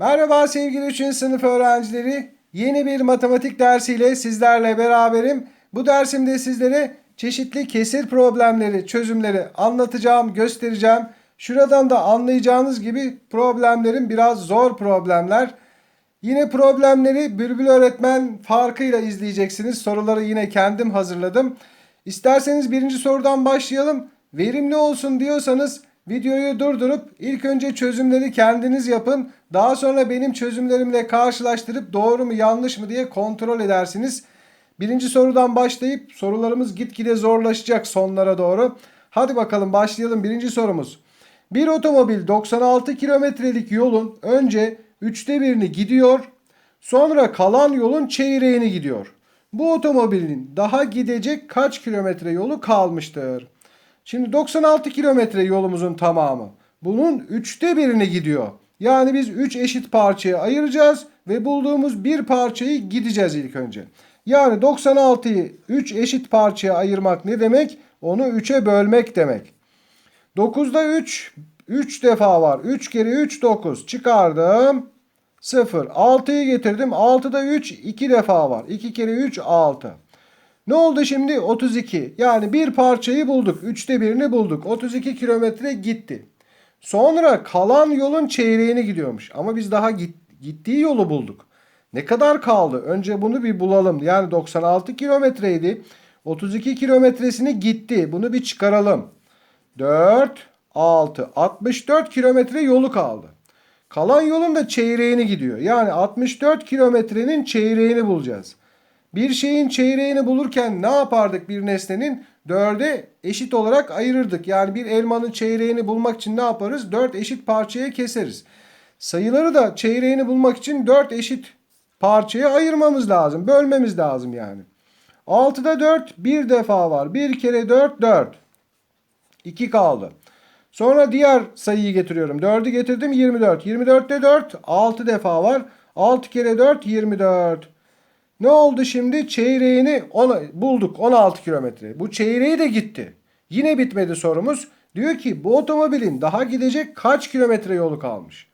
Merhaba sevgili 3. sınıf öğrencileri. Yeni bir matematik dersiyle sizlerle beraberim. Bu dersimde sizlere çeşitli kesir problemleri, çözümleri anlatacağım, göstereceğim. Şuradan da anlayacağınız gibi problemlerin biraz zor problemler. Yine problemleri Bülbül öğretmen farkıyla izleyeceksiniz. Soruları yine kendim hazırladım. İsterseniz birinci sorudan başlayalım. Verimli olsun diyorsanız videoyu durdurup ilk önce çözümleri kendiniz yapın. Daha sonra benim çözümlerimle karşılaştırıp doğru mu yanlış mı diye kontrol edersiniz. Birinci sorudan başlayıp sorularımız gitgide zorlaşacak sonlara doğru. Hadi bakalım başlayalım birinci sorumuz. Bir otomobil 96 kilometrelik yolun önce üçte birini gidiyor, sonra kalan yolun çeyreğini gidiyor. Bu otomobilin daha gidecek kaç kilometre yolu kalmıştır? Şimdi 96 kilometre yolumuzun tamamı. Bunun üçte birini gidiyor. Yani biz 3 eşit parçaya ayıracağız ve bulduğumuz bir parçayı gideceğiz ilk önce. Yani 96'yı 3 eşit parçaya ayırmak ne demek? Onu 3'e bölmek demek. 9'da 3 3 defa var. 3 kere 3 9 çıkardım. 0. 6'yı getirdim. 6'da 3 2 defa var. 2 kere 3 6. Ne oldu şimdi? 32. Yani bir parçayı bulduk. Üçte birini bulduk. 32 kilometre gitti. Sonra kalan yolun çeyreğini gidiyormuş. Ama biz daha git, gittiği yolu bulduk. Ne kadar kaldı? Önce bunu bir bulalım. Yani 96 kilometreydi. 32 kilometresini gitti. Bunu bir çıkaralım. 4, 6, 64 kilometre yolu kaldı. Kalan yolun da çeyreğini gidiyor. Yani 64 kilometrenin çeyreğini bulacağız. Bir şeyin çeyreğini bulurken ne yapardık bir nesnenin? Dörde eşit olarak ayırırdık. Yani bir elmanın çeyreğini bulmak için ne yaparız? Dört eşit parçaya keseriz. Sayıları da çeyreğini bulmak için dört eşit parçaya ayırmamız lazım. Bölmemiz lazım yani. 6'da 4 bir defa var. 1 kere 4 4. 2 kaldı. Sonra diğer sayıyı getiriyorum. 4'ü getirdim 24. 24'te 4 6 defa var. 6 kere 4 24. Ne oldu şimdi? Çeyreğini ona, bulduk 16 kilometre. Bu çeyreği de gitti. Yine bitmedi sorumuz. Diyor ki bu otomobilin daha gidecek kaç kilometre yolu kalmış?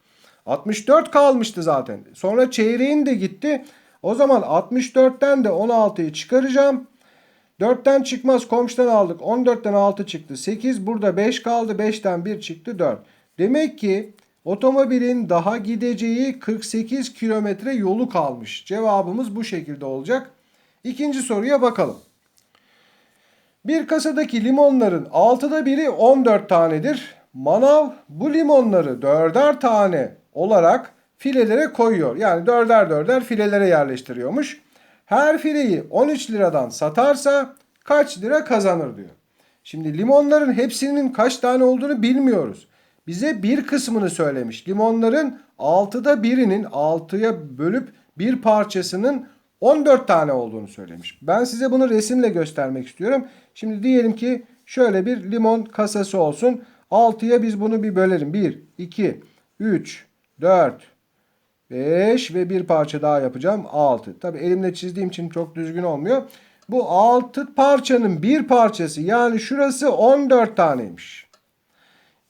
64 kalmıştı zaten. Sonra çeyreğin de gitti. O zaman 64'ten de 16'yı çıkaracağım. 4'ten çıkmaz komşudan aldık. 14'ten 6 çıktı. 8 burada 5 kaldı. 5'ten 1 çıktı 4. Demek ki otomobilin daha gideceği 48 kilometre yolu kalmış. Cevabımız bu şekilde olacak. İkinci soruya bakalım. Bir kasadaki limonların 6'da biri 14 tanedir. Manav bu limonları 4'er tane olarak filelere koyuyor. Yani 4'er 4'er filelere yerleştiriyormuş. Her fileyi 13 liradan satarsa kaç lira kazanır diyor. Şimdi limonların hepsinin kaç tane olduğunu bilmiyoruz. Bize bir kısmını söylemiş. Limonların 6'da birinin 6'ya bölüp bir parçasının 14 tane olduğunu söylemiş. Ben size bunu resimle göstermek istiyorum. Şimdi diyelim ki şöyle bir limon kasası olsun. 6'ya biz bunu bir bölelim. 1, 2, 3, 4, 5 ve bir parça daha yapacağım. 6. Tabi elimle çizdiğim için çok düzgün olmuyor. Bu 6 parçanın bir parçası yani şurası 14 taneymiş.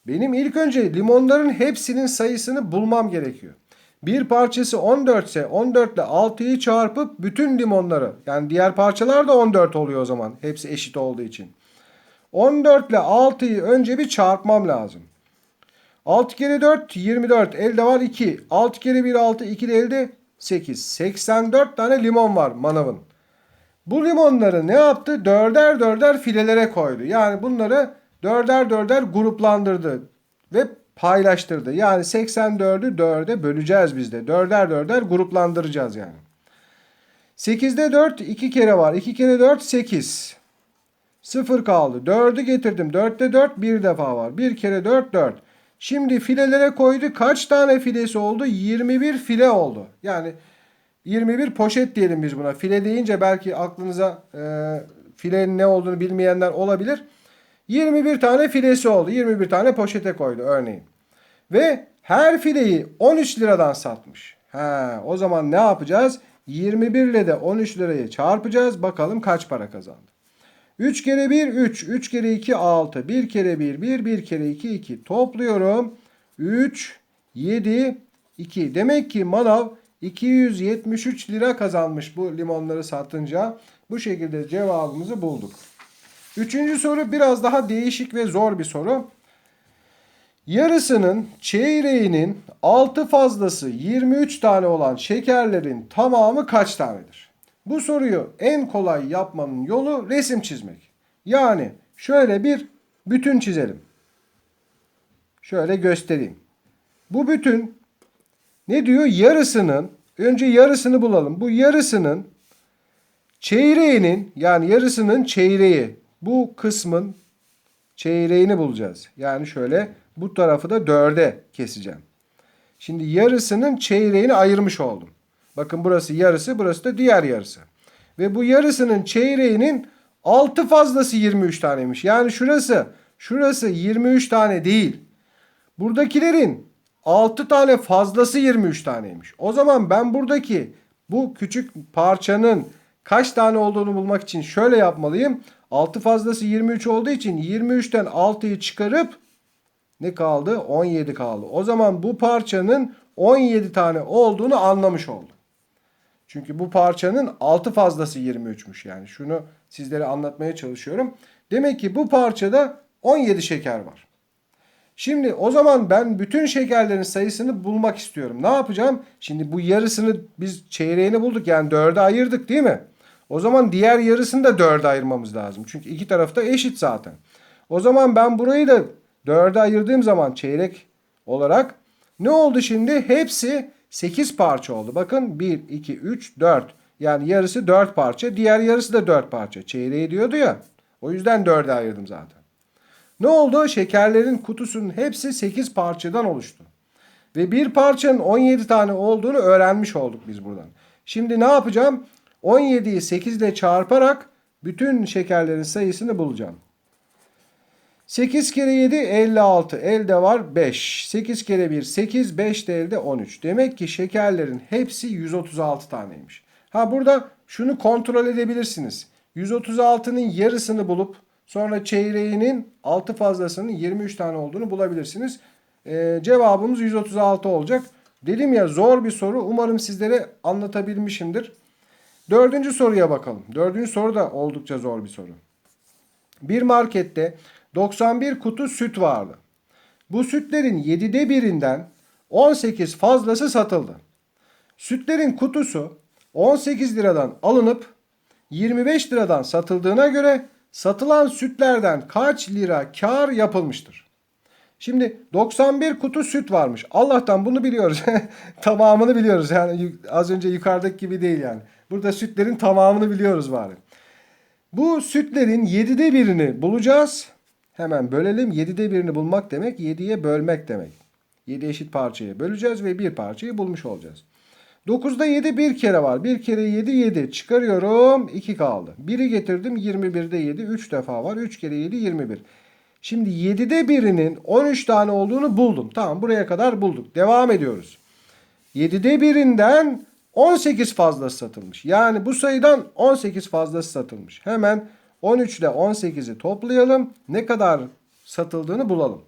Benim ilk önce limonların hepsinin sayısını bulmam gerekiyor. Bir parçası 14 ise 14 ile 6'yı çarpıp bütün limonları yani diğer parçalar da 14 oluyor o zaman. Hepsi eşit olduğu için. 14 ile 6'yı önce bir çarpmam lazım. 6 kere 4 24 elde var 2. 6 kere 1 6 2 de elde 8. 84 tane limon var manavın. Bu limonları ne yaptı? Dörder dörder filelere koydu. Yani bunları dörder dörder gruplandırdı ve paylaştırdı. Yani 84'ü 4'e böleceğiz biz de. Dörder dörder gruplandıracağız yani. 8'de 4 2 kere var. 2 kere 4 8. 0 kaldı. 4'ü getirdim. 4'te 4 bir defa var. 1 kere 4 4. Şimdi filelere koydu. Kaç tane filesi oldu? 21 file oldu. Yani 21 poşet diyelim biz buna. File deyince belki aklınıza e, filenin ne olduğunu bilmeyenler olabilir. 21 tane filesi oldu. 21 tane poşete koydu örneğin. Ve her fileyi 13 liradan satmış. Ha, o zaman ne yapacağız? 21 ile de 13 lirayı çarpacağız. Bakalım kaç para kazandı. 3 kere 1 3. 3 kere 2 6. 1 kere 1 1. 1 kere 2 2. Topluyorum. 3, 7, 2. Demek ki manav 273 lira kazanmış bu limonları satınca. Bu şekilde cevabımızı bulduk. Üçüncü soru biraz daha değişik ve zor bir soru. Yarısının çeyreğinin 6 fazlası 23 tane olan şekerlerin tamamı kaç tanedir? Bu soruyu en kolay yapmanın yolu resim çizmek. Yani şöyle bir bütün çizelim. Şöyle göstereyim. Bu bütün ne diyor? Yarısının önce yarısını bulalım. Bu yarısının çeyreğinin yani yarısının çeyreği bu kısmın çeyreğini bulacağız. Yani şöyle bu tarafı da dörde keseceğim. Şimdi yarısının çeyreğini ayırmış oldum. Bakın burası yarısı, burası da diğer yarısı. Ve bu yarısının çeyreğinin 6 fazlası 23 taneymiş. Yani şurası, şurası 23 tane değil. Buradakilerin 6 tane fazlası 23 taneymiş. O zaman ben buradaki bu küçük parçanın kaç tane olduğunu bulmak için şöyle yapmalıyım. 6 fazlası 23 olduğu için 23'ten 6'yı çıkarıp ne kaldı? 17 kaldı. O zaman bu parçanın 17 tane olduğunu anlamış oldum. Çünkü bu parçanın 6 fazlası 23'müş yani. Şunu sizlere anlatmaya çalışıyorum. Demek ki bu parçada 17 şeker var. Şimdi o zaman ben bütün şekerlerin sayısını bulmak istiyorum. Ne yapacağım? Şimdi bu yarısını biz çeyreğini bulduk yani dörde ayırdık değil mi? O zaman diğer yarısını da dörde ayırmamız lazım. Çünkü iki tarafta eşit zaten. O zaman ben burayı da dörde ayırdığım zaman çeyrek olarak ne oldu şimdi? Hepsi 8 parça oldu. Bakın 1, 2, 3, 4. Yani yarısı 4 parça. Diğer yarısı da 4 parça. Çeyreği diyordu ya. O yüzden 4'e ayırdım zaten. Ne oldu? Şekerlerin kutusunun hepsi 8 parçadan oluştu. Ve bir parçanın 17 tane olduğunu öğrenmiş olduk biz buradan. Şimdi ne yapacağım? 17'yi 8 ile çarparak bütün şekerlerin sayısını bulacağım. 8 kere 7 56. Elde var 5. 8 kere 1 8. 5 de elde 13. Demek ki şekerlerin hepsi 136 taneymiş. Ha burada şunu kontrol edebilirsiniz. 136'nın yarısını bulup sonra çeyreğinin 6 fazlasının 23 tane olduğunu bulabilirsiniz. Ee, cevabımız 136 olacak. Dedim ya zor bir soru. Umarım sizlere anlatabilmişimdir. Dördüncü soruya bakalım. Dördüncü soru da oldukça zor bir soru. Bir markette 91 kutu süt vardı. Bu sütlerin 7'de birinden 18 fazlası satıldı. Sütlerin kutusu 18 liradan alınıp 25 liradan satıldığına göre satılan sütlerden kaç lira kar yapılmıştır? Şimdi 91 kutu süt varmış. Allah'tan bunu biliyoruz. tamamını biliyoruz. Yani az önce yukarıdaki gibi değil yani. Burada sütlerin tamamını biliyoruz bari. Bu sütlerin 7'de birini bulacağız. Hemen bölelim. 7'de birini bulmak demek 7'ye bölmek demek. 7 eşit parçaya böleceğiz ve bir parçayı bulmuş olacağız. 9'da 7 bir kere var. Bir kere 7 7. Çıkarıyorum 2 kaldı. 1'i getirdim 21'de 7 3 defa var. 3 kere 7 21. Şimdi 7'de birinin 13 tane olduğunu buldum. Tamam buraya kadar bulduk. Devam ediyoruz. 7'de birinden 18 fazlası satılmış. Yani bu sayıdan 18 fazlası satılmış. Hemen 13 ile 18'i toplayalım. Ne kadar satıldığını bulalım.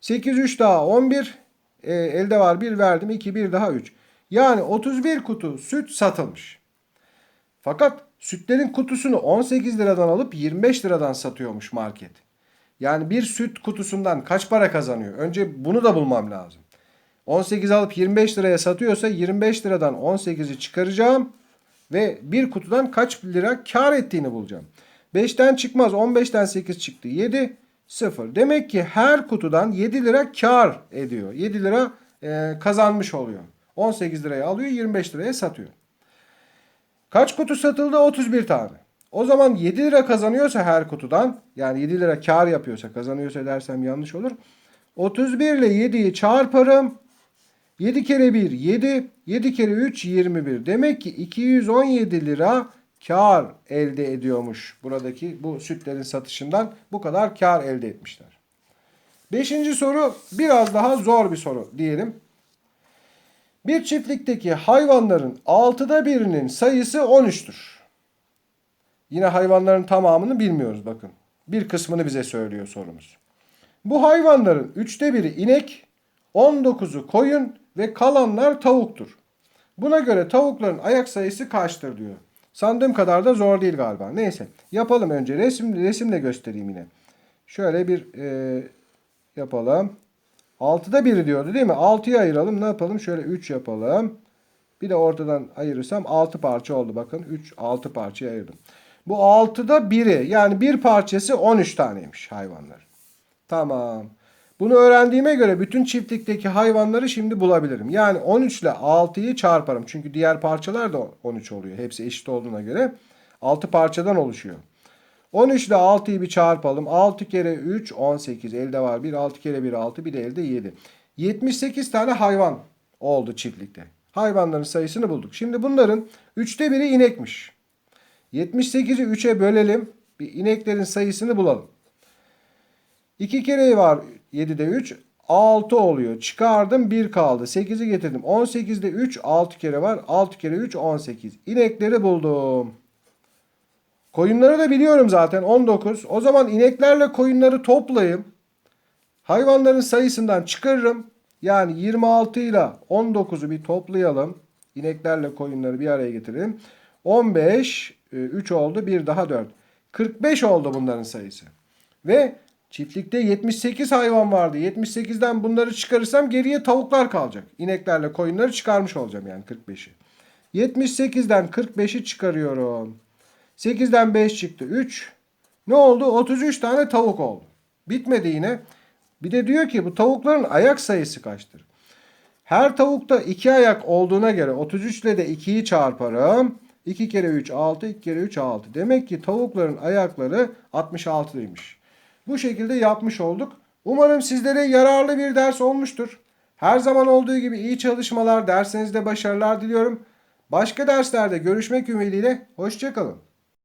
8 3 daha 11. E, elde var 1 verdim. 2 1 daha 3. Yani 31 kutu süt satılmış. Fakat sütlerin kutusunu 18 liradan alıp 25 liradan satıyormuş market. Yani bir süt kutusundan kaç para kazanıyor? Önce bunu da bulmam lazım. 18 alıp 25 liraya satıyorsa 25 liradan 18'i çıkaracağım ve bir kutudan kaç lira kar ettiğini bulacağım. 5'ten çıkmaz 15'ten 8 çıktı 7 0. Demek ki her kutudan 7 lira kar ediyor. 7 lira e, kazanmış oluyor. 18 liraya alıyor 25 liraya satıyor. Kaç kutu satıldı? 31 tane. O zaman 7 lira kazanıyorsa her kutudan yani 7 lira kar yapıyorsa kazanıyorsa dersem yanlış olur. 31 ile 7'yi çarparım. 7 kere 1 7, 7 kere 3 21. Demek ki 217 lira kar elde ediyormuş buradaki bu sütlerin satışından bu kadar kar elde etmişler. Beşinci soru biraz daha zor bir soru diyelim. Bir çiftlikteki hayvanların altıda birinin sayısı 13'tür. Yine hayvanların tamamını bilmiyoruz bakın. Bir kısmını bize söylüyor sorumuz. Bu hayvanların üçte biri inek, 19'u koyun, ve kalanlar tavuktur. Buna göre tavukların ayak sayısı kaçtır diyor. Sandığım kadar da zor değil galiba. Neyse yapalım önce resim resimle göstereyim yine. Şöyle bir e, yapalım. 6'da 1 diyordu değil mi? 6'ya ayıralım. Ne yapalım? Şöyle 3 yapalım. Bir de ortadan ayırırsam 6 parça oldu. Bakın 3 6 parçaya ayırdım. Bu 6'da 1'i yani bir parçası 13 taneymiş hayvanlar. Tamam. Bunu öğrendiğime göre bütün çiftlikteki hayvanları şimdi bulabilirim. Yani 13 ile 6'yı çarparım. Çünkü diğer parçalar da 13 oluyor. Hepsi eşit olduğuna göre 6 parçadan oluşuyor. 13 ile 6'yı bir çarpalım. 6 kere 3 18. Elde var 1. 6 kere 1 6. Bir de elde 7. 78 tane hayvan oldu çiftlikte. Hayvanların sayısını bulduk. Şimdi bunların 3'te 1'i inekmiş. 78'i 3'e bölelim. Bir ineklerin sayısını bulalım. 2 kere var 7'de 3. 6 oluyor. Çıkardım 1 kaldı. 8'i getirdim. 18'de 3 6 kere var. 6 kere 3 18. İnekleri buldum. Koyunları da biliyorum zaten 19. O zaman ineklerle koyunları toplayayım. Hayvanların sayısından çıkarırım. Yani 26 ile 19'u bir toplayalım. İneklerle koyunları bir araya getirelim. 15, 3 oldu. Bir daha 4. 45 oldu bunların sayısı. Ve çiftlikte 78 hayvan vardı. 78'den bunları çıkarırsam geriye tavuklar kalacak. İneklerle koyunları çıkarmış olacağım yani 45'i. 78'den 45'i çıkarıyorum. 8'den 5 çıktı 3. Ne oldu? 33 tane tavuk oldu. Bitmedi yine. Bir de diyor ki bu tavukların ayak sayısı kaçtır? Her tavukta 2 ayak olduğuna göre 33 ile de 2'yi çarparım. 2 kere 3 6, 2 kere 3 6. Demek ki tavukların ayakları 66'ymış. Bu şekilde yapmış olduk. Umarım sizlere yararlı bir ders olmuştur. Her zaman olduğu gibi iyi çalışmalar, dersinizde başarılar diliyorum. Başka derslerde görüşmek ümidiyle, hoşçakalın.